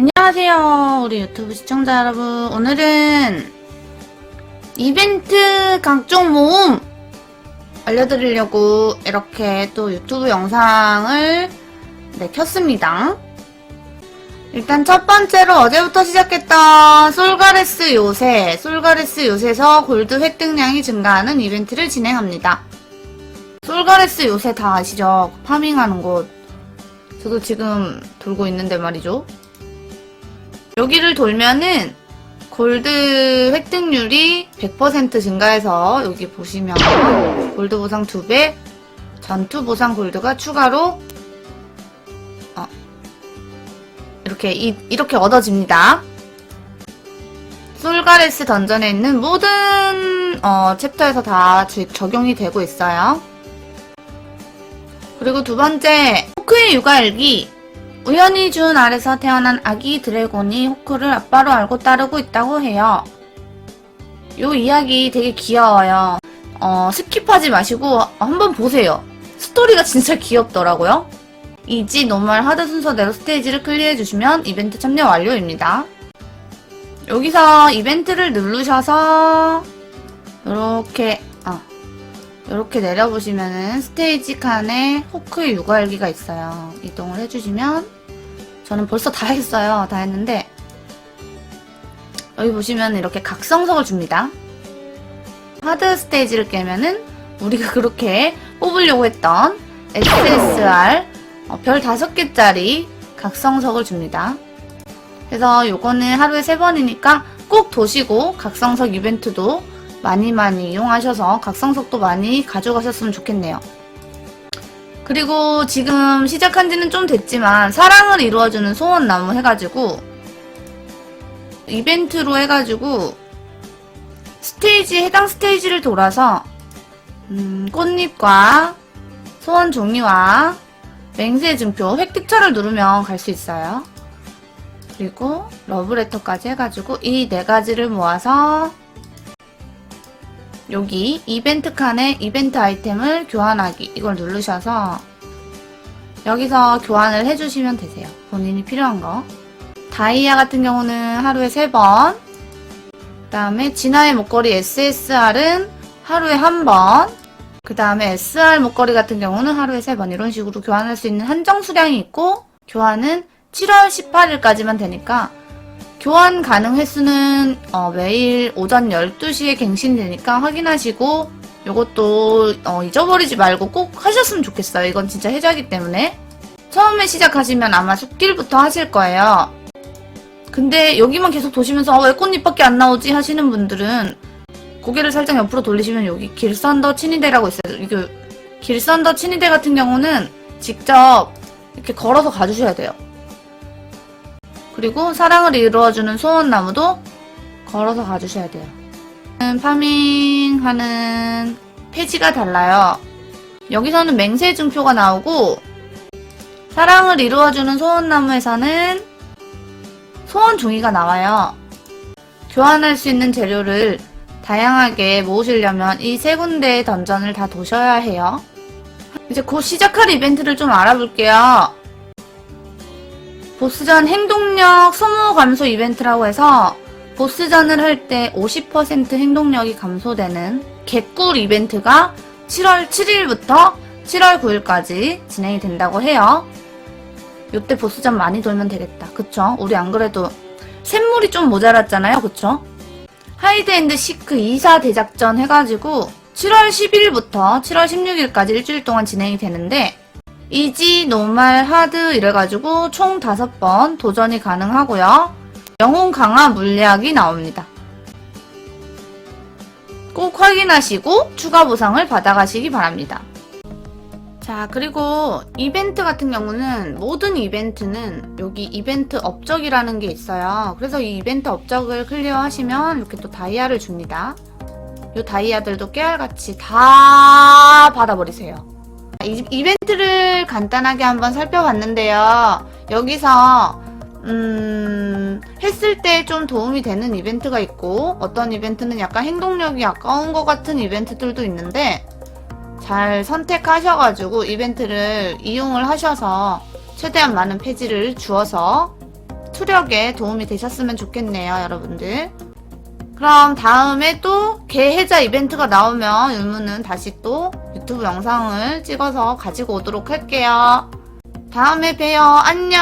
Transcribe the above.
안녕하세요. 우리 유튜브 시청자 여러분. 오늘은 이벤트 각종 모음 알려드리려고 이렇게 또 유튜브 영상을 네, 켰습니다. 일단 첫 번째로 어제부터 시작했던 솔가레스 요새, 솔가레스 요새에서 골드 획득량이 증가하는 이벤트를 진행합니다. 솔가레스 요새 다 아시죠? 파밍하는 곳. 저도 지금 돌고 있는데 말이죠. 여기를 돌면은 골드 획득률이 100% 증가해서 여기 보시면 골드 보상 2배, 전투 보상 골드가 추가로 어, 이렇게 이, 이렇게 얻어집니다. 솔가레스 던전에 있는 모든 어, 챕터에서 다 주- 적용이 되고 있어요. 그리고 두 번째 호크의 육아일기 우연히 준 아래서 태어난 아기 드래곤이 호크를 아빠로 알고 따르고 있다고 해요. 요 이야기 되게 귀여워요. 어, 스킵하지 마시고 한번 보세요. 스토리가 진짜 귀엽더라고요. 이지 노멀 하드 순서대로 스테이지를 클리어해 주시면 이벤트 참여 완료입니다. 여기서 이벤트를 누르셔서 이렇게 아, 이렇게 내려보시면은 스테이지 칸에 호크의 육아일기가 있어요. 이동을 해주시면 저는 벌써 다 했어요. 다 했는데 여기 보시면 이렇게 각성석을 줍니다. 하드 스테이지를 깨면은 우리가 그렇게 뽑으려고 했던 SSR 어, 별 5개짜리 각성석을 줍니다. 그래서 요거는 하루에 3번이니까 꼭 도시고 각성석 이벤트도 많이 많이 이용하셔서 각성석도 많이 가져가셨으면 좋겠네요. 그리고 지금 시작한 지는 좀 됐지만 사랑을 이루어주는 소원나무 해가지고 이벤트로 해가지고 스테이지 해당 스테이지를 돌아서 음, 꽃잎과 소원 종이와 맹세 증표 획득처를 누르면 갈 수 있어요. 그리고 러브레터까지 해가지고 이 네 가지를 모아서 여기 이벤트 칸에 이벤트 아이템을 교환하기 이걸 누르셔서 여기서 교환을 해주시면 되세요. 본인이 필요한 거. 다이아 같은 경우는 하루에 3번. 그 다음에 진화의 목걸이 SSR은 하루에 한 번. 그 다음에 SR 목걸이 같은 경우는 하루에 3번. 이런 식으로 교환할 수 있는 한정 수량이 있고, 교환은 7월 18일까지만 되니까, 교환 가능 횟수는 어, 매일 오전 12시에 갱신되니까 확인하시고 요것도 어, 잊어버리지 말고 꼭 하셨으면 좋겠어요. 이건 진짜 해자기 때문에 처음에 시작하시면 아마 숲길부터 하실 거예요. 근데 여기만 계속 도시면서 어, 왜 꽃잎밖에 안 나오지 하시는 분들은 고개를 살짝 옆으로 돌리시면 여기 길선더 친위대라고 있어요. 이거 길선더 친위대 같은 경우는 직접 이렇게 걸어서 가주셔야 돼요. 그리고 사랑을 이루어주는 소원나무도 걸어서 가주셔야 돼요. 파밍하는 페이지가 달라요. 여기서는 맹세 증표가 나오고 사랑을 이루어주는 소원나무에서는 소원 종이가 나와요. 교환할 수 있는 재료를 다양하게 모으시려면 이 세 군데의 던전을 다 도셔야 해요. 이제 곧 시작할 이벤트를 좀 알아볼게요. 보스전 행동력 소모 감소 이벤트라고 해서 보스전을 할 때 50% 행동력이 감소되는 개꿀 이벤트가 7월 7일부터 7월 9일까지 진행이 된다고 해요. 요때 보스전 많이 돌면 되겠다. 그쵸? 우리 안 그래도 샘물이 좀 모자랐잖아요. 그쵸? 하이드앤드 시크 2사 대작전 해가지고 7월 10일부터 7월 16일까지 일주일 동안 진행이 되는데 이지, 노말, 하드 이래가지고 총 5번 도전이 가능하고요. 영혼 강화 물약이 나옵니다. 꼭 확인하시고 추가 보상을 받아가시기 바랍니다. 자, 그리고 이벤트 같은 경우는 모든 이벤트는 여기 이벤트 업적이라는 게 있어요. 그래서 이 이벤트 업적을 클리어하시면 이렇게 또 다이아를 줍니다. 이 다이아들도 깨알같이 다 받아버리세요. 이, 이벤트 를 간단하게 한번 살펴봤는데요. 여기서 음, 했을 때 좀 도움이 되는 이벤트가 있고 어떤 이벤트는 약간 행동력이 아까운 것 같은 이벤트들도 있는데 잘 선택하셔가지고 이벤트를 이용을 하셔서 최대한 많은 페이지를 주어서 투력에 도움이 되셨으면 좋겠네요, 여러분들. 그럼 다음에 또 개해자 이벤트가 나오면 율무는 다시 또 유튜브 영상을 찍어서 가지고 오도록 할게요. 다음에 봬요. 안녕.